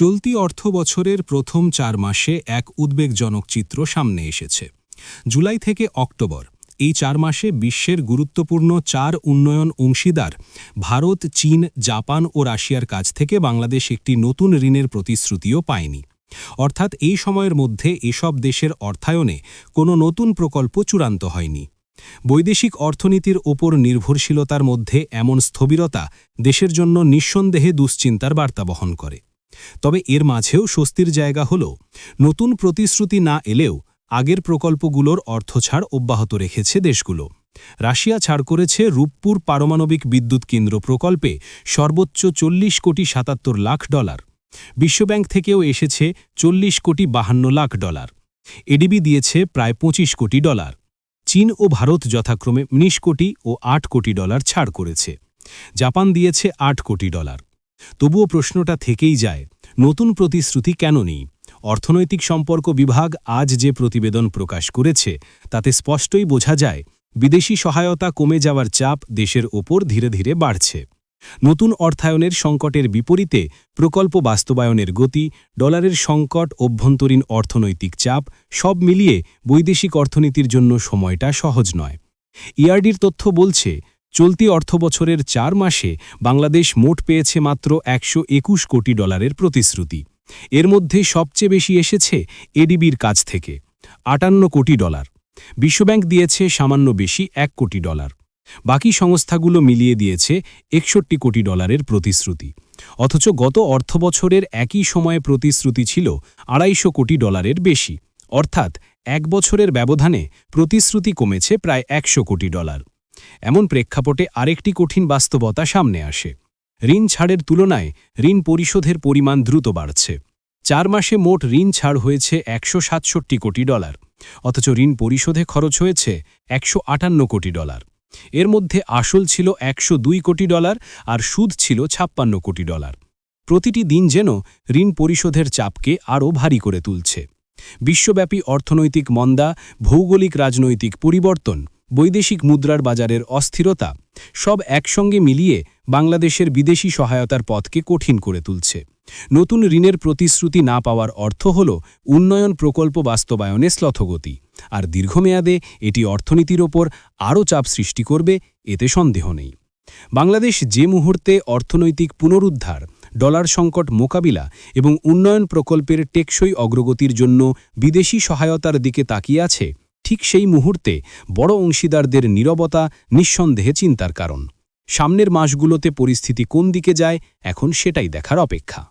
চলতি অর্থ বছরের প্রথম চার মাসে এক উদ্বেগজনক চিত্র সামনে এসেছে। জুলাই থেকে অক্টোবর, এই চার মাসে বিশ্বের গুরুত্বপূর্ণ চার উন্নয়ন অংশীদার ভারত, চীন, জাপান ও রাশিয়ার কাছ থেকে বাংলাদেশ একটি নতুন ঋণের প্রতিশ্রুতিও পায়নি। অর্থাৎ এই সময়ের মধ্যে এসব দেশের অর্থায়নে কোনো নতুন প্রকল্প চূড়ান্ত হয়নি। বৈদেশিক অর্থনীতির ওপর নির্ভরশীলতার মধ্যে এমন স্থবিরতা দেশের জন্য নিঃসন্দেহে দুশ্চিন্তার বার্তা বহন করে। তবে এর মাঝেও স্বস্তির জায়গা হল, নতুন প্রতিশ্রুতি না এলেও আগের প্রকল্পগুলোর অর্থছাড় অব্যাহত রেখেছে দেশগুলো। রাশিয়া ছাড় করেছে রূপপুর পারমাণবিক বিদ্যুৎ কেন্দ্র প্রকল্পে সর্বোচ্চ চল্লিশ কোটি সাতাত্তর লাখ ডলার। বিশ্বব্যাংক থেকেও এসেছে চল্লিশ কোটি বাহান্ন লাখ ডলার। এডিবি দিয়েছে প্রায় পঁচিশ কোটি ডলার। চীন ও ভারত যথাক্রমে ১৯ কোটি ও আট কোটি ডলার ছাড় করেছে। জাপান দিয়েছে আট কোটি ডলার। তবুও প্রশ্নটা থেকেই যায়, নতুন প্রতিশ্রুতি কেন নেই? অর্থনৈতিক সম্পর্ক বিভাগ আজ যে প্রতিবেদন প্রকাশ করেছে, তাতে স্পষ্টই বোঝা যায়, বিদেশি সহায়তা কমে যাওয়ার চাপ দেশের ওপর ধীরে ধীরে বাড়ছে। নতুন অর্থায়নের সংকটের বিপরীতে প্রকল্প বাস্তবায়নের গতি, ডলারের সংকট, অভ্যন্তরীণ অর্থনৈতিক চাপ, সব মিলিয়ে বৈদেশিক অর্থনীতির জন্য সময়টা সহজ নয়। ইআরডির তথ্য বলছে চলতি অর্থবছরের চার মাসে বাংলাদেশ মোট পেয়েছে মাত্র একশো একুশ কোটি ডলারের প্রতিশ্রুতি। এর মধ্যে সবচেয়ে বেশি এসেছে এডিবির কাছ থেকে, আটান্ন কোটি ডলার। বিশ্বব্যাংক দিয়েছে সামান্য বেশি এক কোটি ডলার। বাকি সংস্থাগুলো মিলিয়ে দিয়েছে একষট্টি কোটি ডলারের প্রতিশ্রুতি। অথচ গত অর্থবছরের একই সময়ে প্রতিশ্রুতি ছিল আড়াইশো কোটি ডলারের বেশি। অর্থাৎ এক বছরের ব্যবধানে প্রতিশ্রুতি কমেছে প্রায় একশো কোটি ডলার। এমন প্রেক্ষাপটে আরেকটি কঠিন বাস্তবতা সামনে আসে। ঋণ ছাড়ের তুলনায় ঋণ পরিশোধের পরিমাণ দ্রুত বাড়ছে। চার মাসে মোট ঋণ ছাড় হয়েছে একশো সাতষট্টি কোটি ডলার, অথচ ঋণ পরিশোধে খরচ হয়েছে একশো আটান্ন কোটি ডলার। এর মধ্যে আসল ছিল একশো দুই কোটি ডলার আর সুদ ছিল ছাপ্পান্ন কোটি ডলার। প্রতিটি দিন যেন ঋণ পরিশোধের চাপকে আরও ভারী করে তুলছে। বিশ্বব্যাপী অর্থনৈতিক মন্দা, ভৌগোলিক রাজনৈতিক পরিবর্তন বৈদেশিক মুদ্রার বাজারের অস্থিরতা সব একসঙ্গে মিলিয়ে বাংলাদেশের বিদেশি সহায়তার পথকে কঠিন করে তুলছে। নতুন ঋণের প্রতিশ্রুতি না পাওয়ার অর্থ হল উন্নয়ন প্রকল্প বাস্তবায়নে শ্লথগতি। আর দীর্ঘমেয়াদে এটি অর্থনীতির ওপর আরও চাপ সৃষ্টি করবে, এতে সন্দেহ নেই। বাংলাদেশ যে মুহূর্তে অর্থনৈতিক পুনরুদ্ধার, ডলার সংকট মোকাবিলা এবং উন্নয়ন প্রকল্পের টেকসই অগ্রগতির জন্য বিদেশি সহায়তার দিকে তাকিয়ে আছে ঠিক সেই মুহূর্তে বড় অংশীদারদের নীরবতা, নিঃসন্দেহে চিন্তার কারণ। সামনের মাসগুলোতে পরিস্থিতি কোন দিকে যায়, এখন সেটাই দেখার অপেক্ষা।